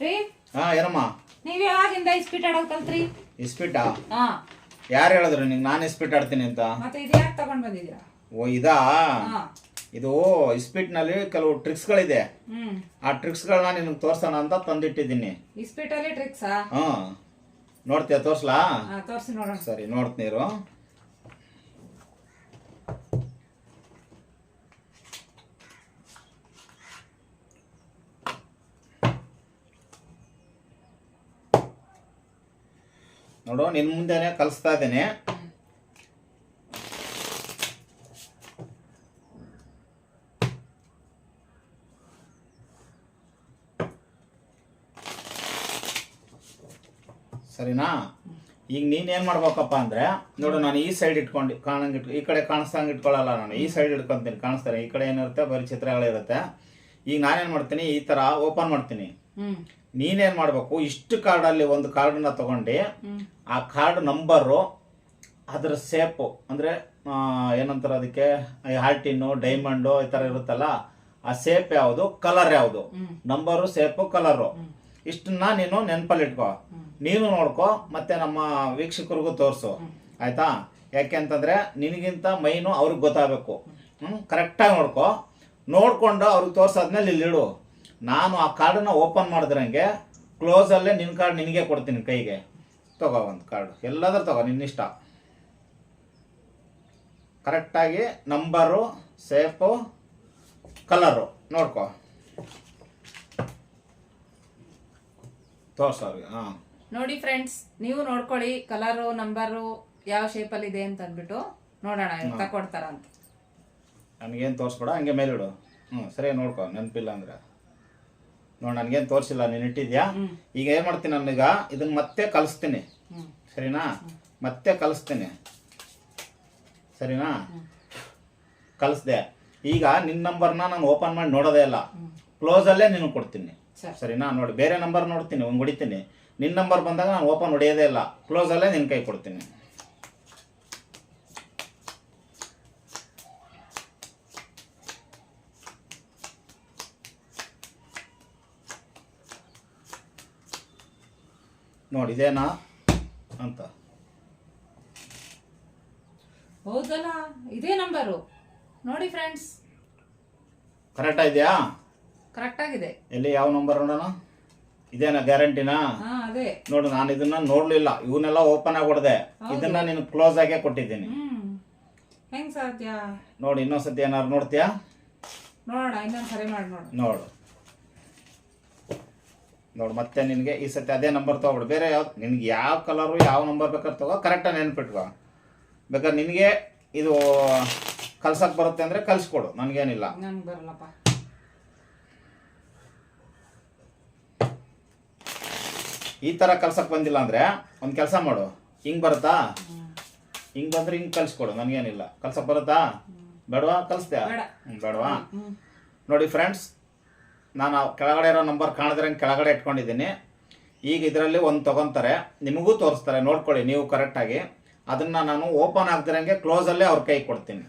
ರೀ? ಹಾ ಏನಮ್ಮ? ನೀವ್ ಯಾವಾಗಿಂದ ಇಸ್ಪೀಟ್ ಆಡೋದ್ ಕಲ್ತ್ರಿ? ಇಸ್ಪಿಟ ಹಾ. ಯಾರು ಹೇಳಿದ್ರು ನಿಂಗೆ? ನಾನು ಇಸ್ಪಿಟ್ ಆಡ್ತೀನಿ ಅಂತ? ಮತ್ತೆ ಇದು ಯಾಕೆ ತಗೊಂಡ್ ಬಂದಿದ್ದೀರಾ? ಓ ಇದಾ? ಹಾ. ಇದು ಇಸ್ಪಿಟ್ನಲ್ಲಿ ಕೆಲವು ಟ್ರಿಕ್ಸ್ಗಳಿದೆ ಹ್ಮ್. ಆ ಟ್ರಿಕ್ಸ್ಗಳನ್ನ ನಿನಗೆ ತೋರ್ಸೋಣ ಅಂತ ತಂದಿಟ್ಟಿದ್ದೀನಿ. ಟ್ರಿಕ್ಸಾ ಹಾಂ ನೋಡ್ತೀಯ ತೋರ್ಸ್ಲಾ? ಹಾ ತೋರಿಸಿ ನೋಡೋಣ. ಸರಿ ನೋಡ್ತೀರು ನೋಡು ನಿನ್ನ ಮುಂದೆನೆ ಕಲಿಸ್ತಾ ಇದ್ದೇನೆ. ಸರಿನಾ? ಈಗ ನೀನೇನು ಮಾಡ್ಬೇಕಪ್ಪ ಅಂದ್ರೆ, ನೋಡು, ನಾನು ಈ ಸೈಡ್ ಇಟ್ಕೊಂಡು ಕಾಣಂಗೆ ಈ ಕಡೆ ಕಾಣಿಸ್ದಂಗೆ ಇಟ್ಕೊಳ್ಳಲ್ಲ ನಾನು, ಈ ಸೈಡ್ ಇಟ್ಕೊಂತೀನಿ, ಕಾಣಿಸ್ತಾರೆ. ಈ ಕಡೆ ಏನಿರುತ್ತೆ, ಬರೀ ಚಿತ್ರಗಳಿರುತ್ತೆ ಈಗ ನಾನೇನ್ ಮಾಡ್ತೀನಿ, ಈ ಥರ ಓಪನ್ ಮಾಡ್ತೀನಿ. ನೀನೇನು ಮಾಡಬೇಕು? ಇಷ್ಟು ಕಾರ್ಡಲ್ಲಿ ಒಂದು ಕಾರ್ಡ್ ತಗೊಂಡು. ತಗೊಂಡಿ ಆ ಕಾರ್ಡ್ ನಂಬರು ಅದರ ಸೇಪು ಅಂದರೆ ಏನಂತಾರೆ ಅದಕ್ಕೆ? ಹಾರ್ಟಿನ್ನು ಡೈಮಂಡು ಈ ಥರ ಇರುತ್ತಲ್ಲ ಆ ಸೇಪ್ ಯಾವುದು? ಕಲರ್ ಯಾವುದು? Number number shape colour. ಇಷ್ಟನ್ನ ನೀನು ನೆನಪಲ್ಲಿ ಇಟ್ಕೋ ನೀನು ನೋಡ್ಕೋ ಮತ್ತೆ ನಮ್ಮ ವೀಕ್ಷಕರಿಗೂ ತೋರಿಸು. ಆಯ್ತಾ? ಯಾಕೆ ಅಂತಂದ್ರೆ ನಿನಗಿಂತ ಮೈನು ಅವ್ರಿಗೆ ಗೊತ್ತಾಗಬೇಕು. ಹ್ಞೂ ಕರೆಕ್ಟಾಗಿ ನೋಡ್ಕೋ. ನೋಡ್ಕೊಂಡು ಅವ್ರಿಗೆ ತೋರ್ಸಾದ್ಮೇಲೆ ಇಲ್ಲಿಡು ನಾನು ಆ ಕಾರ್ಡನ್ನ ಓಪನ್ ಮಾಡಿದ್ರಂಗೆ ಕ್ಲೋಸಲ್ಲೇ ನಿನ್ನ ಕಾರ್ಡ್ ನಿನಗೆ ಕೊಡ್ತೀನಿ ಕೈಗೆ. ತಗೋ ಒಂದು ಕಾರ್ಡು. ಎಲ್ಲಾದ್ರೂ ತಗೋ ನಿನ್ನಿಷ್ಟ ಕರೆಕ್ಟಾಗಿ ನಂಬರು ಸೇಫು ಕಲರು ನೋಡ್ಕೋ. ತೋರ್ಸು ಅವ್ರಿಗೆ ಹಾಂ. ನೋಡಿ ಫ್ರೆಂಡ್ಸ್ ನೀವು ನೋಡ್ಕೊಳ್ಳಿ ಕಲರು ನಂಬರು ಯಾವ ಶೇಪಲ್ಲಿ ಇದೆ ಅಂತ ಅಂದ್ಬಿಟ್ಟು ನೋಡೋಣ ಎಂತ ತಕೊಡ್ತಾರ ಅಂತ ನನಗೇನು ತೋರಿಸ್ಬೇಡ ಹಂಗೆ ಮೇಲಿಡು ಹ್ಞೂ ಸರಿ ನೋಡ್ಕೊ ನೆನಪಿಲ್ಲ ಅಂದ್ರೆ. ನೋಡಿ ನನಗೇನು ತೋರಿಸಿಲ್ಲ ನೀನು ಇಟ್ಟಿದ್ಯಾ? ಈಗ ಏನು ಮಾಡ್ತೀನಿ ನಾನೀಗ ಇದನ್ನ ಮತ್ತೆ ಕಲಿಸ್ತೀನಿ. ಸರಿನಾ? ಮತ್ತೆ ಕಲಿಸ್ತೀನಿ. ಸರಿನಾ? ಕಲಿಸ್ದೆ. ಈಗ ನಿನ್ನ ನಂಬರ್ನ ನಾನು ಓಪನ್ ಮಾಡಿ ನೋಡೋದೇ ಇಲ್ಲ. ಕ್ಲೋಸಲ್ಲೇ ನೀನು ಕೊಡ್ತೀನಿ. ಸರಿನಾ? ನೋಡಿ ಬೇರೆ ನಂಬರ್ ನೋಡ್ತೀನಿ ಒಂದು ಹೊಡಿತೀನಿ. ನಿನ್ನ ನಂಬರ್ ಬಂದಾಗ ನಾನು ಓಪನ್ ಹೊಡೆಯೋದೇ ಇಲ್ಲ. ಕ್ಲೋಸಲ್ಲೇ ನಿನ್ನ ಕೈ ಕೊಡ್ತೀನಿ. ನೋಡಿ ಇದೇನಾ ಅಂತ. ಹೌದಲ್ಲ? ಇದೇ ನಂಬರು ನೋಡಿ ಫ್ರೆಂಡ್ಸ್ ಕರೆಕ್ಟ್ ಇದೆಯಾ? ಕರೆಕ್ಟ್ ಆಗಿದೆ. ಎಲ್ಲಿ ಯಾವ ನಂಬರ್ ನೋಡೋಣ? ಇದೇನಾ ಗ್ಯಾರಂಟಿನಾ ಹಾ ಅದೇ. ನೋಡು ನಾನು ಇದನ್ನ ನೋಡ್ಲಿಲ್ಲ. ಇವನ್ನೆಲ್ಲ ಓಪನ್ ಆಗಿ ಹೊಡೆದೆ ಇದನ್ನ ನೀನು ಕ್ಲೋಸ್ ಆಗೇ ಕೊಟ್ಟಿದ್ದೀನಿ. ಹ್ಮ್. ಹೆಂಗ್ ಸಾಧ್ಯ? ನೋಡಿ ಇನ್ನೊಂದ್ಸತಿ ಏನಾದ್ರು ನೋಡ್ತೀಯಾ? ನೋಡೋಣ ಇನ್ನೊಂದು ಸರಿ ಮಾಡಿ ನೋಡೋಣ. ನೋಡು. ನೋಡು ಮತ್ತೆ ನಿನಗೆ ಈ ಸತಿ ಅದೇ ನಂಬರ್ ತೊಗೊಬಿಡು. ಬೇರೆ ಯಾವ ನಿನಗೆ ಯಾವ ಕಲರು ಯಾವ ನಂಬರ್ ಬೇಕಾದ್ರೆ ತಗೋ ಕರೆಕ್ಟಾಗಿ ನೆನ್ಪಿಟ್ಕೋ. ಬೇಕಾದ್ರೆ ನಿನಗೆ ಇದು ಕಲ್ಸಕ್ಕೆ ಬರುತ್ತೆ ಅಂದರೆ ಕಲಿಸ್ಕೊಡು ನನಗೇನಿಲ್ಲ. ಬರಲ್ಲಪ್ಪ. ಈ ಥರ ಕಲ್ಸಕ್ಕೆ ಬಂದಿಲ್ಲ ಅಂದರೆ ಒಂದು ಕೆಲಸ ಮಾಡು. ಹಿಂಗೆ ಬರುತ್ತಾ? ಹಿಂಗೆ ಬಂದ್ರೆ ಹಿಂಗೆ ಕಲಿಸ್ಕೊಡು ನನಗೇನಿಲ್ಲ. ಕಲ್ಸಕ್ಕೆ ಬರುತ್ತಾ? ಬೇಡವಾ? ಕಲಿಸ್ತೀಯ? ಬೇಡ. ಬೇಡವಾ? ನೋಡಿ ಫ್ರೆಂಡ್ಸ್ ನಾನು ಕೆಳಗಡೆ ಇರೋ ನಂಬರ್ ಕಾಣಿದ್ರಂಗೆ ಕೆಳಗಡೆ ಇಟ್ಕೊಂಡಿದ್ದೀನಿ. ಈಗ ಇದರಲ್ಲಿ ಒಂದು ತೊಗೊತಾರೆ. ನಿಮಗೂ ತೋರಿಸ್ತಾರೆ ನೋಡ್ಕೊಳ್ಳಿ ನೀವು ಕರೆಕ್ಟಾಗಿ ಅದನ್ನು ನಾನು ಓಪನ್ ಆಗ್ತಿರಂಗೆ ಕ್ಲೋಸಲ್ಲೇ ಅವ್ರ ಕೈ ಕೊಡ್ತೀನಿ.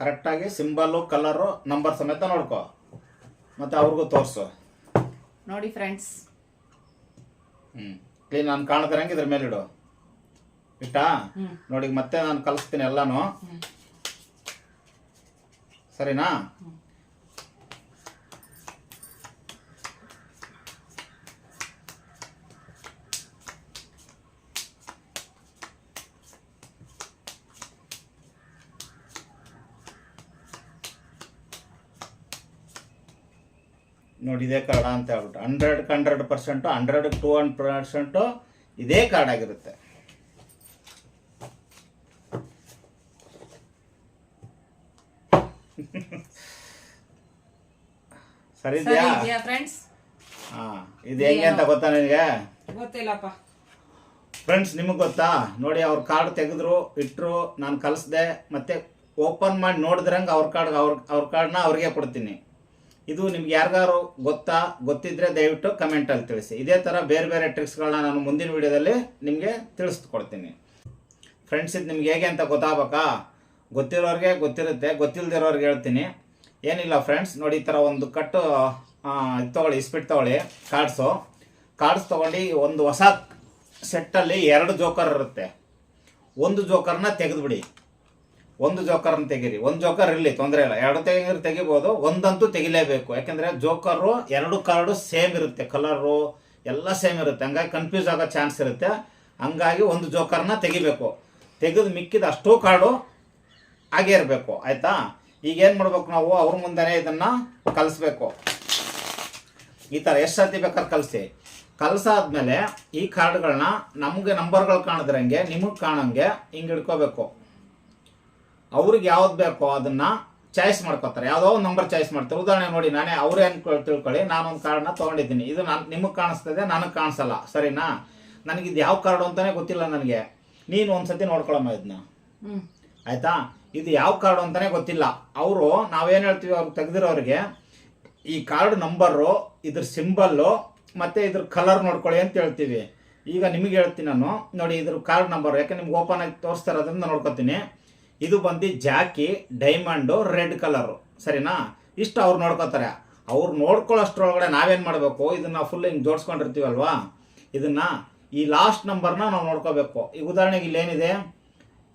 ಕರೆಕ್ಟಾಗಿ ಸಿಂಬಲ್ಲು ಕಲರು ನಂಬರ್ ಸಮೇತ ನೋಡ್ಕೊ. ಮತ್ತು ಅವ್ರಿಗೂ ತೋರಿಸು. ನೋಡಿ ಫ್ರೆಂಡ್ಸ್ ಹ್ಞೂ ಕ್ಲೀನ್ ನಾನು ಕಾಣದಿರಂಗೆ ಇದ್ರ ಮೇಲಿಡು. ಇಟ್ಟಾ ನೋಡಿ ಮತ್ತೆ ನಾನು ಕಲಿಸ್ತೀನಿ ಎಲ್ಲಾನು. ಸರಿನಾ? ನೋಡಿ, ಇದೇ ಕಾರ್ಡ ಅಂತ ಹೇಳ್ಬಿಟ್ಟು. Hundred hundred percent hundred two hundred percent ಇದೇ ಕಾರ್ಡ್ ಆಗಿರುತ್ತೆ. ಸರಿ ಇದೆಯಾ? ಇದೆಯಾ ಫ್ರೆಂಡ್ಸ್ ಹಾ ಇದು ಹೆಂಗೆ ಅಂತ ಗೊತ್ತಾ ನಿನಗೆ? ಗೊತ್ತಿಲ್ಲಪ್ಪ. ಫ್ರೆಂಡ್ಸ್ ನಿಮಗೆ ಗೊತ್ತಾ? ನೋಡಿ ಅವ್ರ ಕಾರ್ಡ್ ತೆಗೆದ್ರು ಇಟ್ಟರು ನಾನು ಕಲಿಸ್ದೆ ಮತ್ತೆ ಓಪನ್ ಮಾಡಿ ನೋಡಿದ್ರಂಗೆ ಅವ್ರ ಕಾರ್ಡ್ ಅವ್ರ ಅವ್ರ ಕಾರ್ಡ್ನ ಅವ್ರಿಗೆ ಕೊಡ್ತೀನಿ. ಇದು ನಿಮ್ಗೆ ಯಾರಿಗಾರು ಗೊತ್ತಾ? ಗೊತ್ತಿದ್ರೆ ದಯವಿಟ್ಟು ಕಮೆಂಟಲ್ಲಿ ತಿಳಿಸಿ. ಇದೇ ಥರ ಬೇರೆ ಬೇರೆ ಟ್ರಿಕ್ಸ್ಗಳನ್ನ ನಾನು ಮುಂದಿನ ವಿಡಿಯೋದಲ್ಲಿ ನಿಮಗೆ ತಿಳಿಸ್ಕೊಡ್ತೀನಿ. ಫ್ರೆಂಡ್ಸ್ ಇದು ನಿಮ್ಗೆ ಹೇಗೆ ಅಂತ ಗೊತ್ತಾಗಬೇಕಾ? ಗೊತ್ತಿರೋರಿಗೆ ಗೊತ್ತಿರುತ್ತೆ ಗೊತ್ತಿಲ್ಲದಿರೋರಿಗೆ ಹೇಳ್ತೀನಿ. ಏನಿಲ್ಲ ಫ್ರೆಂಡ್ಸ್ ನೋಡಿ ಈ ಥರ ಒಂದು ಕಟ್ಟು ಇದು ತೊಗೊಳ್ಳಿ ಇಸ್ಪಿಟ್ ತಗೊಳ್ಳಿ ಕಾರ್ಡ್ಸು ಕಾರ್ಡ್ಸ್ ತೊಗೊಂಡು ಒಂದು ಹೊಸ ಸೆಟ್ಟಲ್ಲಿ ಎರಡು ಜೋಕರ್ ಇರುತ್ತೆ. ಒಂದು ಜೋಕರ್ನ ತೆಗೆದುಬಿಡಿ. ಒಂದು ಜೋಕರ್ನ ತೆಗೀರಿ. ಒಂದು ಜೋಕರ್ ಇರಲಿ, ತೊಂದರೆ ಇಲ್ಲ. ಎರಡು ತೆಗೀರು ತೆಗಿಬೋದು, ಒಂದಂತೂ ತೆಗಿಲೇಬೇಕು. ಯಾಕೆಂದರೆ ಜೋಕರು ಎರಡು ಕಾರ್ಡು ಸೇಮ್ ಇರುತ್ತೆ. ಕಲರು ಎಲ್ಲ ಸೇಮ್ ಇರುತ್ತೆ. ಹಂಗಾಗಿ ಕನ್ಫ್ಯೂಸ್ ಆಗೋ ಚಾನ್ಸ್ ಇರುತ್ತೆ. ಹಂಗಾಗಿ ಒಂದು ಜೋಕರ್ನ ತೆಗಿಬೇಕು. ತೆಗೆದು ಮಿಕ್ಕಿದ ಅಷ್ಟೂ ಕಾರ್ಡು ಹಾಗೇ ಇರಬೇಕು ಆಯಿತಾ? ಈಗ ಏನು ಮಾಡ್ಬೇಕು ನಾವು? ಅವ್ರ ಮುಂದೆನೇ ಇದನ್ನು ಕಲಿಸ್ಬೇಕು. ಈ ಥರ ಎಷ್ಟು ಸರ್ತಿ ಬೇಕಾದ್ರೆ ಕಲಿಸಿ. ಕಲಸಾದ್ಮೇಲೆ ಈ ಕಾರ್ಡ್ಗಳನ್ನ ನಮಗೆ ನಂಬರ್ಗಳು ಕಾಣದ್ರಂಗೆ ನಿಮಗೆ ಕಾಣಂಗೆ ಹಿಂಗೆ ಹಿಡ್ಕೋಬೇಕು. ಅವ್ರಿಗೆ ಯಾವ್ದು ಬೇಕೋ ಅದನ್ನ ಚಾಯ್ಸ್ ಮಾಡ್ಕೋತಾರೆ. ಯಾವುದೋ ಒಂದು ನಂಬರ್ ಚಾಯ್ಸ್ ಮಾಡ್ತಾರೆ. ಉದಾಹರಣೆ ನೋಡಿ ನಾನೇ ಅವರೇ ಅನ್ಕೊಳ್ ತಿಳ್ಕೊಳ್ಳಿ ನಾನೊಂದು ಕಾರ್ಡನ್ನ ತೊಗೊಂಡಿದ್ದೀನಿ. ಇದು ನಾನು ನಿಮಗೆ ಕಾಣಿಸ್ತದೆ ನನಗೆ ಕಾಣಿಸಲ್ಲ. ಸರಿನಾ? ನನಗೆ ಇದು ಯಾವ ಕಾರ್ಡು ಅಂತಲೇ ಗೊತ್ತಿಲ್ಲ ನನಗೆ. ನೀನು ಒಂದ್ಸತಿ ನೋಡ್ಕೊಳಮ್ಮ ಇದನ್ನ ಆಯ್ತಾ? ಇದು ಯಾವ ಕಾರ್ಡು ಅಂತಾನೆ ಗೊತ್ತಿಲ್ಲ. ಅವರು ನಾವೇನು ಹೇಳ್ತೀವಿ, ಅವ್ರು ತೆಗೆದಿರೋರಿಗೆ ಈ ಕಾರ್ಡ್ ನಂಬರು ಇದ್ರ ಸಿಂಬಲ್ಲು ಮತ್ತೆ ಇದ್ರ ಕಲರ್ ನೋಡ್ಕೊಳ್ಳಿ ಅಂತ ಹೇಳ್ತೀವಿ. ಈಗ ನಿಮಗೆ ಹೇಳ್ತೀನಿ ನಾನು. ನೋಡಿ, ಇದ್ರ ಕಾರ್ಡ್ ನಂಬರ್ ಯಾಕೆ ನಿಮ್ಗೆ ಓಪನ್ ಆಗಿ ತೋರಿಸ್ತಾ ಅದನ್ನ ನೋಡ್ಕೊತೀನಿ. ಇದು ಬಂದು ಜಾಕಿ ಡೈಮಂಡು ರೆಡ್ ಕಲರು ಸರಿನಾ? ಇಷ್ಟು ಅವ್ರು ನೋಡ್ಕೋತಾರೆ. ಅವ್ರು ನೋಡ್ಕೊಳ್ಳೋಷ್ಟ್ರೊಳಗಡೆ ನಾವೇನು ಮಾಡಬೇಕು? ಇದನ್ನ ಫುಲ್ ಹಿಂಗೆ ಜೋಡಿಸ್ಕೊಂಡಿರ್ತೀವಲ್ವಾ? ಇದನ್ನ ಈ ಲಾಸ್ಟ್ ನಂಬರ್ನ ನಾವು ನೋಡ್ಕೋಬೇಕು. ಈಗ ಉದಾಹರಣೆಗೆ ಇಲ್ಲೇನಿದೆ?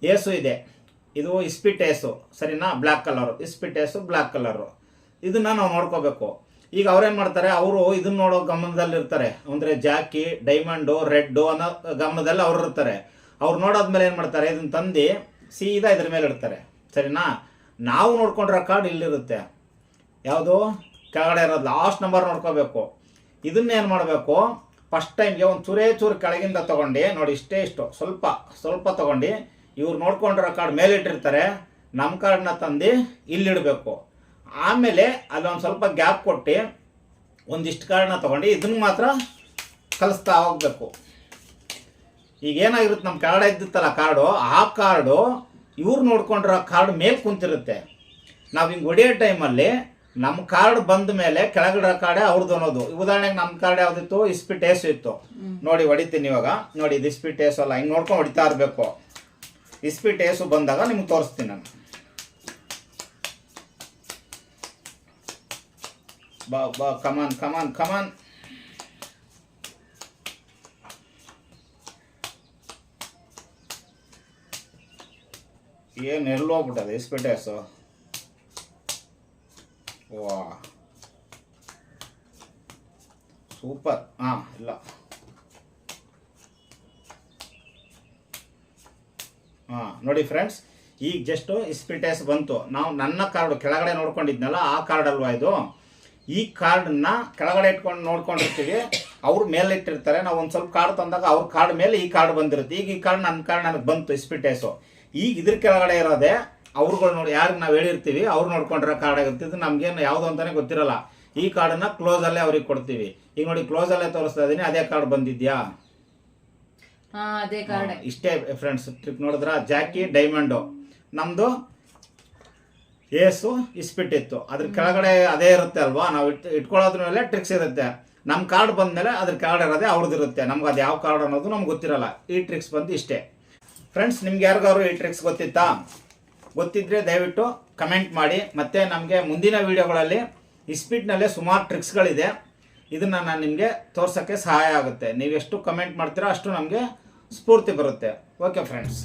ಏಸು ಇದೆ. ಇದು ಇಸ್ಪಿಟ್ ಏಸು. ಸರಿನಾ? Black colour. ಇಸ್ಪಿಟೇಸು black colour. ಇದನ್ನ ನಾವು ನೋಡ್ಕೋಬೇಕು. ಈಗ ಅವ್ರೇನು ಮಾಡ್ತಾರೆ? ಅವರು ಇದನ್ನ ನೋಡೋ ಗಮನದಲ್ಲಿ ಇರ್ತಾರೆ ಅಂದರೆ ಜಾಕಿ, ಡೈಮಂಡು, ರೆಡ್ಡು ಅನ್ನೋ ಗಮನದಲ್ಲಿ ಅವ್ರು ಇರ್ತಾರೆ. ಅವ್ರು ನೋಡಾದ್ಮೇಲೆ ಏನು ಮಾಡ್ತಾರೆ? ಇದನ್ನ ತಂದು ಸೀದಾ ಇದ್ರ ಮೇಲೆ ಇಡ್ತಾರೆ. ಸರಿನಾ? ನಾವು ನೋಡ್ಕೊಂಡ್ರೆ ಕಾರ್ಡ್ ಇಲ್ಲಿರುತ್ತೆ. ಯಾವುದು? ಕೆಳಗಡೆ ಇರೋದು. ಲಾಸ್ಟ್ ನಂಬರ್ ನೋಡ್ಕೋಬೇಕು. ಇದನ್ನೇನು ಮಾಡಬೇಕು? ಫಸ್ಟ್ ಟೈಮ್ಗೆ ಒಂದು ಚೂರೇ ಚೂರು ಕೆಳಗಿಂದ ತೊಗೊಂಡು ನೋಡಿ, ಇಷ್ಟೇ ಇಷ್ಟು. ಸ್ವಲ್ಪ ಸ್ವಲ್ಪ ತೊಗೊಂಡು ಇವ್ರು ನೋಡ್ಕೊಂಡಿರೋ ಕಾರ್ಡ್ ಮೇಲೆ ಇಟ್ಟಿರ್ತಾರೆ ನಮ್ಮ ಕಾರ್ಡ್ನ ತಂದು ಇಲ್ಲಿಡಬೇಕು. ಆಮೇಲೆ ಅಲ್ಲೊಂದು ಸ್ವಲ್ಪ ಗ್ಯಾಪ್ ಕೊಟ್ಟು ಒಂದಿಷ್ಟು ಕಾರ್ಡ್ನ ತೊಗೊಂಡು ಇದನ್ನು ಮಾತ್ರ ಕಲಿಸ್ತಾ ಹೋಗ್ಬೇಕು. ಈಗ ಏನಾಗಿರುತ್ತೆ ನಮ್ಮ ಕಾರ್ಡ್ ಇದ್ದಿತ್ತಲ್ಲ ಕಾರ್ಡು ಆ ಕಾರ್ಡು ಇವ್ರು ನೋಡ್ಕೊಂಡಿರೋ ಕಾರ್ಡ್ ಮೇಲೆ ಕುಂತಿರುತ್ತೆ. ನಾವು ಹಿಂಗೆ ಹೊಡಿಯೋ ಟೈಮಲ್ಲಿ ನಮ್ಮ ಕಾರ್ಡ್ ಬಂದ ಮೇಲೆ ಕೆಳಗಡೆ ಕಾರ್ಡೇ ಅವ್ರದ್ದು ಅನ್ನೋದು. ಉದಾಹರಣೆಗೆ ನಮ್ಮ ಕಾರ್ಡ್ ಯಾವ್ದಿತ್ತು? ಇಸ್ಪಿಟ್ ಏಸು ಇತ್ತು ನೋಡಿ ಹೊಡಿತೀನಿ ಇವಾಗ. ನೋಡಿ ಇದು ಇಸ್ಪಿಟ್ ಏಸು ಅಲ್ಲ. ಹಿಂಗೆ ನೋಡ್ಕೊಂಡು ಹೊಡಿತಾ ಇರಬೇಕು. ಇಸ್ಪಿಟ್ ಏಸು ಬಂದಾಗ ನಿಮ್ಗೆ ತೋರಿಸ್ತೀನಿ ನಾನು ಬಾ ಬಾ ಕಮಾನ್ ಕಮಾನ್ ಕಮಾನ್ ಏನು ಎಲ್ಲೋಗ್ಬಿಟ್ಟದೆ ಇಸ್ಪಿಟ್ ಏಸು ವಾ ಸೂಪರ್ ಹಾಂ ಇಲ್ಲ ಹಾಂ, ನೋಡಿ ಫ್ರೆಂಡ್ಸ್ ಈಗ ಜಸ್ಟು ಇಸ್ಪಿಟೇಸ್ ಬಂತು. ನಾವು ನನ್ನ ಕಾರ್ಡ್ ಕೆಳಗಡೆ ನೋಡ್ಕೊಂಡಿದ್ನಲ್ಲ, ಆ ಕಾರ್ಡ್ ಅಲ್ವಾ ಇದು? ಈ ಕಾರ್ಡನ್ನ ಕೆಳಗಡೆ ಇಟ್ಕೊಂಡು ನೋಡ್ಕೊಂಡಿರ್ತೀವಿ, ಅವ್ರು ಮೇಲೆ ಇಟ್ಟಿರ್ತಾರೆ. ನಾವು ಒಂದು ಸ್ವಲ್ಪ ಕಾರ್ಡ್ ತಂದಾಗ ಅವ್ರ ಕಾರ್ಡ್ ಮೇಲೆ ಈ ಕಾರ್ಡ್ ಬಂದಿರುತ್ತೆ. ಈಗ ಈ ಕಾರ್ಡ್ ನನ್ನ ಕಾರ್ಡ್ ನನಗೆ ಬಂತು ಇಸ್ಪಿಟೇಸು ಈಗ ಇದ್ರ ಕೆಳಗಡೆ ಇರೋದೆ ಅವ್ರುಗಳು ನೋಡಿ, ಯಾರಿಗೆ ನಾವು ಹೇಳಿರ್ತೀವಿ, ಅವ್ರು ನೋಡ್ಕೊಂಡಿರೋ ಕಾರ್ಡ್ ಆಗಿರ್ತಿದ್ದು ನಮ್ಗೇನು ಯಾವುದು ಅಂತಾನೆ ಗೊತ್ತಿರಲ್ಲ. ಈ ಕಾರ್ಡನ್ನ ಕ್ಲೋಸಲ್ಲೇ ಅವ್ರಿಗೆ ಕೊಡ್ತೀವಿ. ಈಗ ನೋಡಿ ಕ್ಲೋಸಲ್ಲೇ ತೋರಿಸ್ತಾ ಇದ್ದೀನಿ ಅದೇ ಕಾರ್ಡ್ ಬಂದಿದ್ಯಾ? ಅದೇ ಕಾರಣ. ಇಷ್ಟೇ ಫ್ರೆಂಡ್ಸ್ ಟ್ರಿಕ್ ನೋಡಿದ್ರ? ಜಾಕಿ ಡೈಮಂಡು ನಮ್ದು ಏಸು ಇಸ್ಪಿಟ್ ಇತ್ತು ಅದ್ರ ಕೆಳಗಡೆ ಅದೇ ಇರುತ್ತೆ ಅಲ್ವಾ? ನಾವು ಇಟ್ ಇಟ್ಕೊಳ್ಳೋದ್ರ ಮೇಲೆ ಟ್ರಿಕ್ಸ್ ಇರುತ್ತೆ. ನಮ್ಮ ಕಾರ್ಡ್ ಬಂದಮೇಲೆ ಅದ್ರ ಕಾರ್ಡ್ ಇರೋದೇ ಅವ್ರದ್ದು ಇರುತ್ತೆ. ನಮ್ಗೆ ಅದು ಯಾವ ಕಾರ್ಡ್ ಅನ್ನೋದು ನಮ್ಗೆ ಗೊತ್ತಿರಲ್ಲ. ಈ ಟ್ರಿಕ್ಸ್ ಬಂದು ಇಷ್ಟೇ. ಫ್ರೆಂಡ್ಸ್ ನಿಮ್ಗೆ ಯಾರಿಗಾದ್ರು ಈ ಟ್ರಿಕ್ಸ್ ಗೊತ್ತಿತ್ತಾ? ಗೊತ್ತಿದ್ರೆ ದಯವಿಟ್ಟು ಕಮೆಂಟ್ ಮಾಡಿ. ಮತ್ತು ನಮಗೆ ಮುಂದಿನ ವೀಡಿಯೋಗಳಲ್ಲಿ ಇಸ್ಪಿಟ್ನಲ್ಲೇ ಸುಮಾರು ಟ್ರಿಕ್ಸ್ಗಳಿದೆ ಇದನ್ನು ನಾನು ನಿಮಗೆ ತೋರ್ಸೋಕ್ಕೆ ಸಹಾಯ ಆಗುತ್ತೆ. ನೀವೆಷ್ಟು ಕಮೆಂಟ್ ಮಾಡ್ತೀರೋ ಅಷ್ಟು ನಮಗೆ ಸ್ಫೂರ್ತಿ ಬರುತ್ತೆ. Okay friends